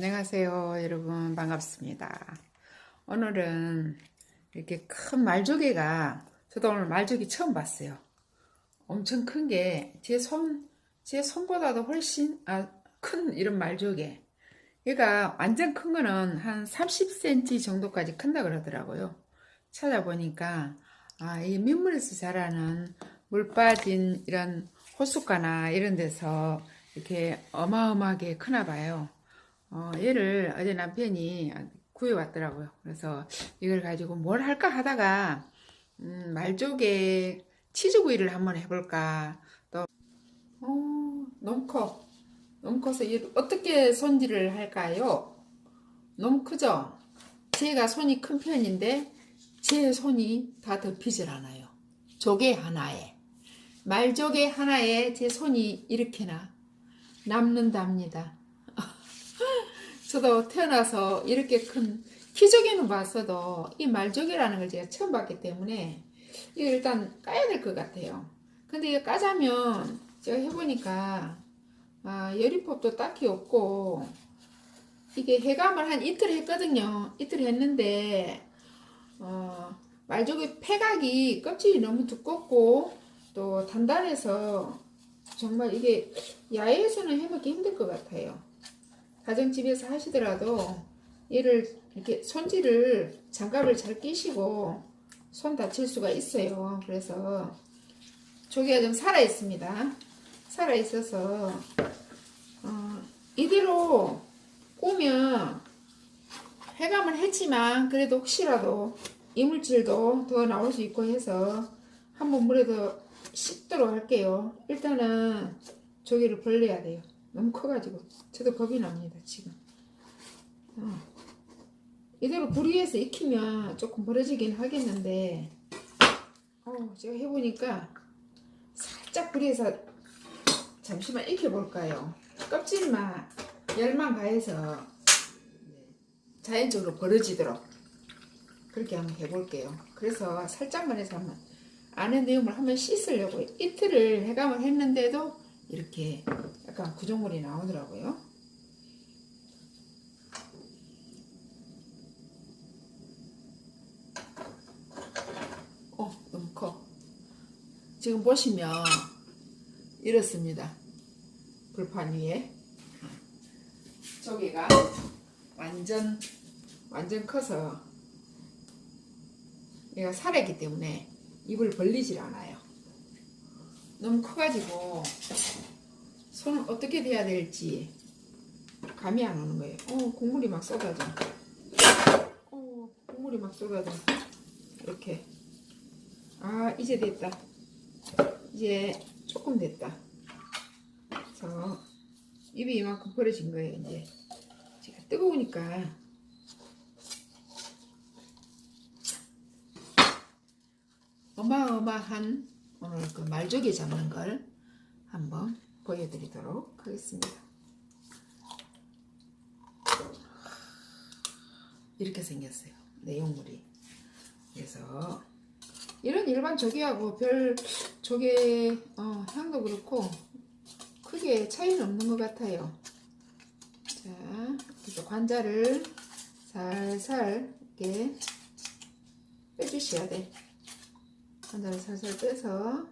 안녕하세요, 여러분. 반갑습니다. 오늘은 이렇게 큰 말조개가, 저도 오늘 말조개 처음 봤어요. 엄청 큰 게, 제 손, 제 손보다도 훨씬, 아, 큰 이런 말조개. 얘가 완전 큰 거는 한 30cm 정도까지 큰다 그러더라고요. 찾아보니까, 아, 이 민물에서 자라는 물 빠진 이런 호숫가나 이런 데서 이렇게 어마어마하게 크나 봐요. 어, 얘를 어제 남편이 구해왔더라고요. 그래서 이걸 가지고 뭘 할까 하다가, 음, 말조개 치즈구이를 한번 해볼까. 또, 어, 너무 커. 너무 커서 얘 어떻게 손질을 할까요? 너무 크죠? 제가 손이 큰 편인데, 제 손이 다 덮이질 않아요. 조개 하나에. 말조개 하나에 제 손이 이렇게나 남는답니다. 저도 태어나서 이렇게 큰 키조개는 봤어도 이 말조개라는 걸 제가 처음 봤기 때문에 이거 일단 까야 될 것 같아요. 근데 이거 까자면 제가 해보니까 아, 열이법도 딱히 없고 이게 해감을 한 이틀 했거든요. 이틀 했는데 어, 말조개 폐각이 껍질이 너무 두껍고 또 단단해서 정말 이게 야외에서는 해먹기 힘들 것 같아요. 가정집에서 하시더라도 얘를 이렇게 손질을 장갑을 잘 끼시고 손 다칠 수가 있어요. 그래서 조개가 좀 살아 있습니다. 살아 있어서 어, 이대로 꼬면 해감을 했지만 그래도 혹시라도 이물질도 더 나올 수 있고 해서 한번 물에 더 씻도록 할게요. 일단은 조개를 벌려야 돼요. 너무 커가지고. 저도 겁이 납니다 지금. 어. 이대로 불 위에서 익히면 조금 벌어지긴 하겠는데 어, 제가 해보니까 살짝 불 위에서 잠시만 익혀볼까요? 껍질만 열만 가해서 자연적으로 벌어지도록 그렇게 한번 해볼게요. 그래서 살짝만 해서 한번 안에 내용을 한번 씻으려고 이틀을 해감을 했는데도 이렇게 약간 구조물이 나오더라고요. 어, 너무 커. 지금 보시면 이렇습니다. 불판 위에 조개가 완전 완전 커서 얘가 살아있기 때문에 입을 벌리질 않아요. 너무 커가지고 손을 어떻게 대야 될지 감이 안 오는 거예요. 어, 국물이 막 쏟아져. 어, 국물이 막 쏟아져. 이렇게. 아, 이제 됐다. 이제 조금 됐다. 그래서 입이 이만큼 벌어진 거예요, 이제. 제가 뜨거우니까 어마어마한 오늘 그 말조개 잡는 걸 한번 보여드리도록 하겠습니다. 이렇게 생겼어요. 내용물이. 그래서 이런 일반 조개하고 별 조개 어, 향도 그렇고 크게 차이는 없는 것 같아요. 자, 그래서 관자를 살살 이렇게 빼주셔야 돼. 관자를 살살 빼서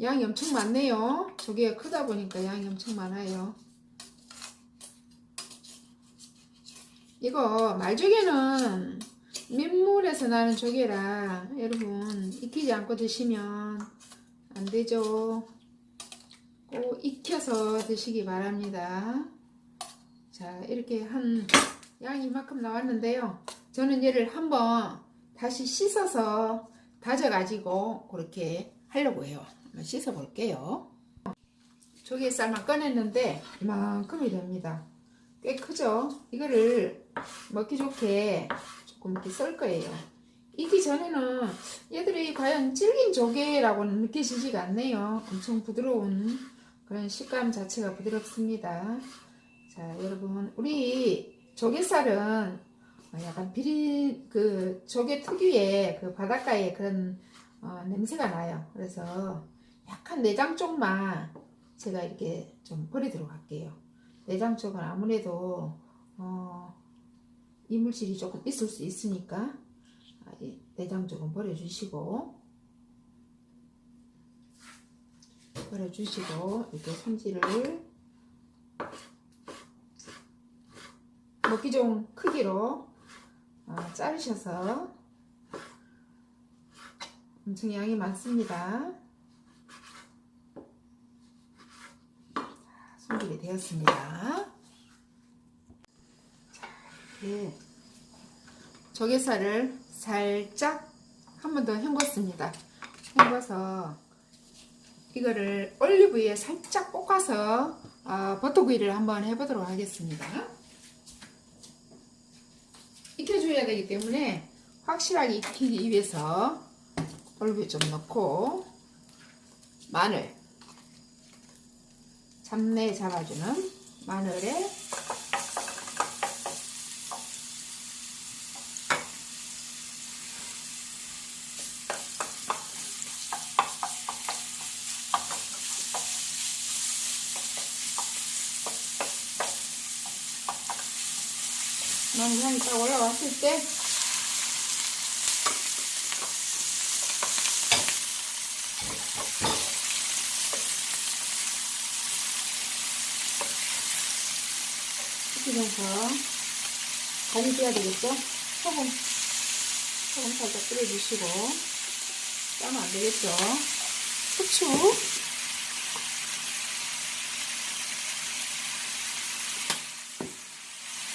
양이 엄청 많네요. 조개가 크다 보니까 양이 엄청 많아요. 이거 말조개는 민물에서 나는 조개라 여러분 익히지 않고 드시면 안 되죠. 꼭 익혀서 드시기 바랍니다. 자 이렇게 한 양이 이만큼 나왔는데요. 저는 얘를 한번 다시 씻어서 다져가지고 그렇게 하려고 해요. 씻어 볼게요. 조개살만 꺼냈는데 이만큼이 됩니다. 꽤 크죠? 이거를 먹기 좋게 조금 이렇게 썰 거예요. 익기 전에는 얘들이 과연 질긴 조개라고는 느껴지지가 않네요. 엄청 부드러운 그런 식감 자체가 부드럽습니다. 자, 여러분, 우리 조개살은 약간 비린 그 조개 특유의 그 바닷가의 그런 어, 냄새가 나요. 그래서 약간 내장 쪽만 제가 이렇게 좀 버리도록 할게요. 내장 쪽은 아무래도 어, 이물질이 조금 있을 수 있으니까 아, 이 내장 쪽은 버려주시고 버려주시고 이렇게 손질을 먹기 좋은 크기로 어, 자르셔서 엄청 양이 많습니다. 손질이 되었습니다. 자, 이렇게 조개살을 살짝 한 번 더 헹궜습니다. 헹궈서 이거를 올리브유에 살짝 볶아서 어, 버터구이를 한번 해보도록 하겠습니다. 익혀줘야 되기 때문에 확실하게 익히기 위해서 올리브 좀 넣고 마늘 잡내 잡아주는 마늘에 마늘 향이 딱 올라왔을 때 튀기면서 간이 돼야 되겠죠? 소금 소금 살짝 뿌려주시고 짜면 안 되겠죠? 후추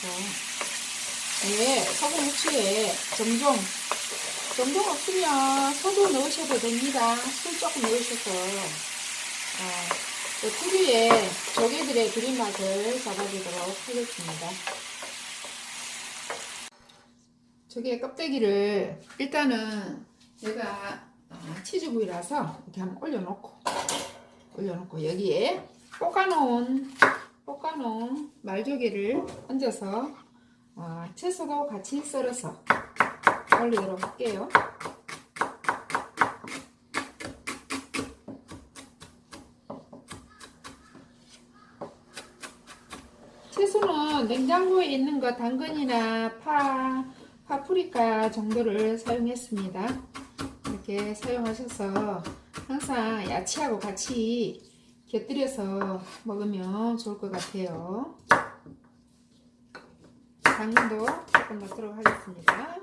자, 네, 소금 후추에 점종 점종 없으면 소도 넣으셔도 됩니다. 술 조금 넣으셔서 어, 그 특유의 조개들의 그린 맛을 잡아주도록 하겠습니다. 조개 껍데기를 일단은 내가 어, 치즈구이라서 이렇게 한번 올려놓고 올려놓고 여기에 볶아놓은 볶아놓은 말조개를 얹어서 어, 채소도 같이 썰어서 올리도록 할게요. 냉장고에 있는 거 당근이나 파, 파프리카 정도를 사용했습니다. 이렇게 사용하셔서 항상 야채하고 같이 곁들여서 먹으면 좋을 것 같아요. 당근도 조금 넣도록 하겠습니다.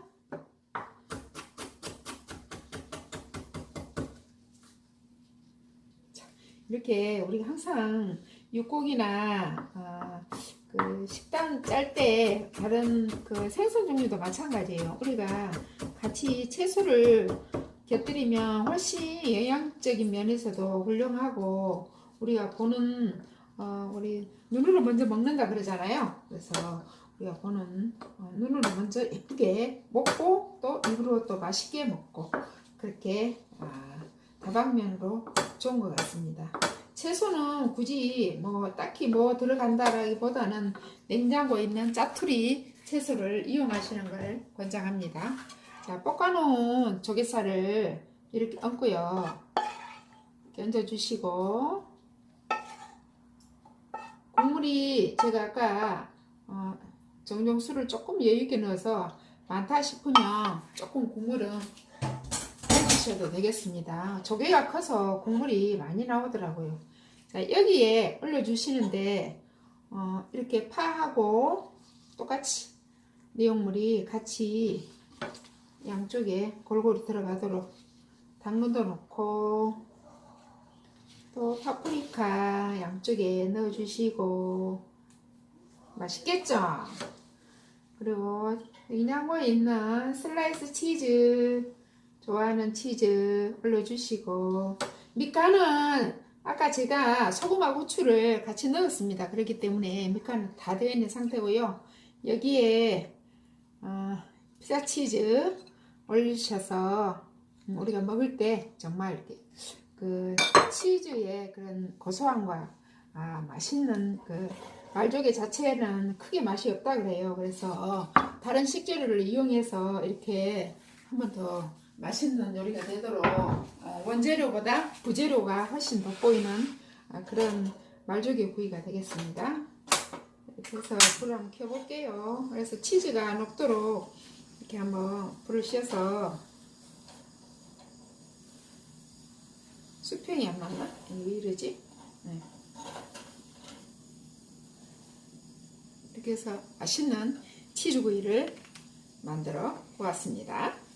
자, 이렇게 우리가 항상 육고기나 아, 그 식단 짤 때 다른 그 생선 종류도 마찬가지예요. 우리가 같이 채소를 곁들이면 훨씬 영양적인 면에서도 훌륭하고 우리가 보는 어, 우리 눈으로 먼저 먹는다 그러잖아요. 그래서 우리가 보는 어, 눈으로 먼저 예쁘게 먹고 또 입으로 또 맛있게 먹고 그렇게 아, 다방면으로 좋은 것 같습니다. 채소는 굳이 뭐 딱히 뭐 들어간다라기보다는 냉장고에 있는 짜투리 채소를 이용하시는 걸 권장합니다. 자, 볶아놓은 조개살을 이렇게 얹고요. 얹어주시고 국물이 제가 아까 어, 정종수를 조금 여유있게 넣어서 많다 싶으면 조금 국물은 해주셔도 되겠습니다. 조개가 커서 국물이 많이 나오더라고요. 자, 여기에 올려주시는데 어, 이렇게 파하고 똑같이 내용물이 같이 양쪽에 골고루 들어가도록 당근도 넣고 또 파프리카 양쪽에 넣어주시고 맛있겠죠? 그리고 냉장고에 있는 슬라이스 치즈 좋아하는 치즈 올려주시고 밑간은 아까 제가 소금하고 후추를 같이 넣었습니다. 그렇기 때문에 밑간은 다 되어 있는 상태고요. 여기에 어, 피자 치즈 올리셔서 음, 우리가 먹을 때 정말 이렇게 그 치즈의 그런 고소함과 아, 맛있는 그 말조개 자체는 크게 맛이 없다 그래요. 그래서 다른 식재료를 이용해서 이렇게 한번 더 맛있는 요리가 되도록 어, 원재료보다 부재료가 훨씬 돋보이는 아, 그런 말조개 구이가 되겠습니다. 이렇게 해서 불을 한번 켜볼게요. 그래서 치즈가 녹도록 이렇게 한번 불을 씌워서 수평이 안 맞나? 왜 이러지? 네. 이렇게 해서 맛있는 치즈구이를 만들어 보았습니다.